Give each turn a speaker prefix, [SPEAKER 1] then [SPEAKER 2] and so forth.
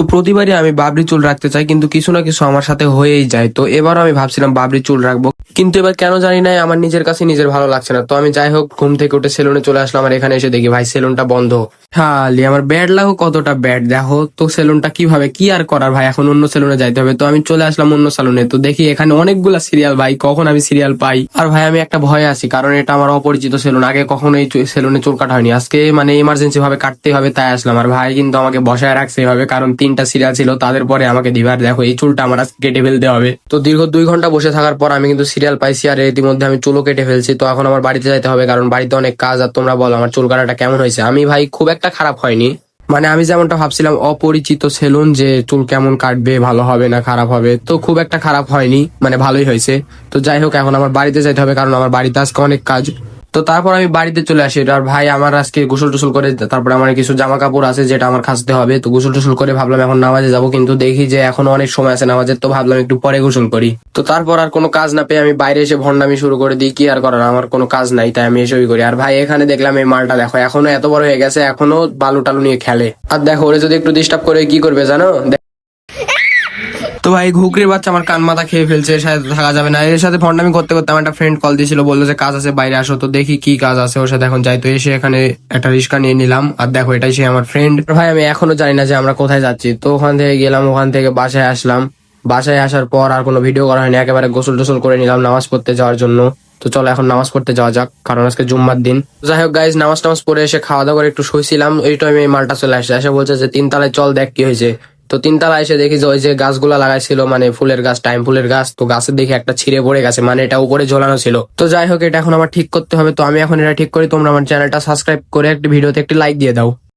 [SPEAKER 1] তো প্রতিবারই আমি বাবরি চুল রাখতে চাই, কিন্তু কিছু না কিছু আমার সাথে হয়েই যায়। তো এবারও আমি ভাবছিলাম বাবরি চুল রাখব। কিন্তু এবার কেন জানি না আমার নিজের কাছে নিজের ভালো লাগছে না। তো আমি যাই হোক, ঘুম থেকে উঠে সেলুনে চলে আসলাম আর এখানে এসে দেখি, ভাই, সেলুনটা বন্ধ। খালি আমার ব্যাড লাগো কতটা ব্যাড দেখো তো সেলুনটা কীভাবে, কি আর করার ভাই? এখন অন্য সেলুনে যাইতে হবে। তো আমি চলে আসলাম অন্য সেলুনে। তো দেখি এখানে অনেকগুলা সিরিয়াল ভাই, কখন আমি সিরিয়াল পাই? আর ভাই, আমি একটা ভয়ে আছি, কারণ এটা আমার অপরিচিত সেলুন। আগে কখনো এই সেলুনে চুল কাটা হয়নি। আজকে মানে ইমার্জেন্সি ভাবে কাটতে হবে, তাই আসলাম। আর ভাই কিন্তু আমাকে বসায় রাখছে এভাবে কারণ তিনটা সিরিয়াল ছিল, তাদের পরে আমাকে দিবার, দেখো, এই চুলটা আমার আজকে কেটে ফেলতে হবে। তো দীর্ঘ দুই ঘণ্টা বসে থাকার পর আমি কিন্তু সিরিয়াল পাইছি আর ইতিমধ্যে আমি চুলও কেটে ফেলছি। তো এখন আমার বাড়িতে যাইতে হবে, কারণ বাড়িতে অনেক কাজ, আর তোমরা বলো আমার চুল কাটাটা কেমন হয়েছে। আমি ভাই খুব একটা খারাপ হয়নি। মানে আমি যেমনটা ভাবছিলাম, অপরিচিত সেলুন যে চুল কেমন কাটবে, ভালো হবে না খারাপ হবে, তো খুব একটা খারাপ হয়নি মানে ভালোই হয়েছে। তো যাই হোক, এখন আমার বাড়িতে যেতে হবে, কারণ আমার বাড়িতে আজকে অনেক কাজ। তো তারপর আমি বাড়িতে চলে আসি। আর ভাই আমার আজকে গোসল টোসল করে তারপরে আমার কিছু জামা কাপড় আছে যেটা আমার খাসতে হবে। তো গোসল টোসল করে ভাবলাম এখন নামাজে যাব, কিন্তু দেখি যে এখন অনেক সময় আছে নামাজের, তো ভাবলাম একটু পরে গোসল করি। তো তারপর আর কোনো কাজ না পেয়ে আমি বাইরে এসে ভন্ডামি শুরু করে দিই, কি আর করার, আমার কোনো কাজ নাই, তাই আমি এসে ওই করি। আর ভাই এখানে দেখলাম এই মালটা দেখো, এখনও এত বড় হয়ে গেছে, এখনও বালু টালু নিয়ে খেলে। আর দেখো, ওরে যদি একটু ডিস্টার্ব করে, কি করবে জানো? ভাই, ঘুগরির বাচ্চা আমার কান মাথা খেয়ে ফেলছে, এর সাথে থাকা যাবে না। এর সাথে ফন্ডামি করতে করতে আমার একটা ফ্রেন্ড কল দিয়েছিল, বলল যে, কাজ আছে, বাইরে আসো। তো দেখি কি কাজ আছে, ওর সাথে এখন যাই। তো এসে এখানে একটা রিক্সা নিয়ে নিলাম। আর দেখো, এটাই সে আমার ফ্রেন্ড ভাই, আমি এখনও জানি না যে আমরা কোথায় যাচ্ছি। তো ওখান থেকে গেলাম, ওখান থেকে বাসায় আসলাম। বাসায় আসার পর আর কোনো ভিডিও করা হয়নি। একেবারে গোসল টোসল করে নিলাম নামাজ পড়তে যাওয়ার জন্য। তো চলো, এখন নামাজ পড়তে যাওয়া যাক, কারণ আজকে জুম্মার দিন। যাই হোক গাইজ নামাজ টামাজ পড়ে এসে খাওয়া দাওয়া করে একটু শুয়েছিলাম। এই টাইমে মালটা চলে আসছে এসে বলছে যে, তিনতলায় চল, দেখ কি হয়েছে। তো তিনতলা এসে দেখি যে ওই যে গাছগুলা লাগাইছিল মানে ফুলের গাছ, টাইম ফুলের গাছ, তো গাছের দেখি একটা ছিঁড়ে পড়ে গেছে মানে এটা উপরে ঝোলানো ছিল। তো যাই হোক, এটা এখন আমার ঠিক করতে হবে, তো আমি এখন এটা ঠিক করি, তোমরা আমার চ্যানেলটা সাবস্ক্রাইব করে একটি ভিডিওতে একটি লাইক দিয়ে দাও।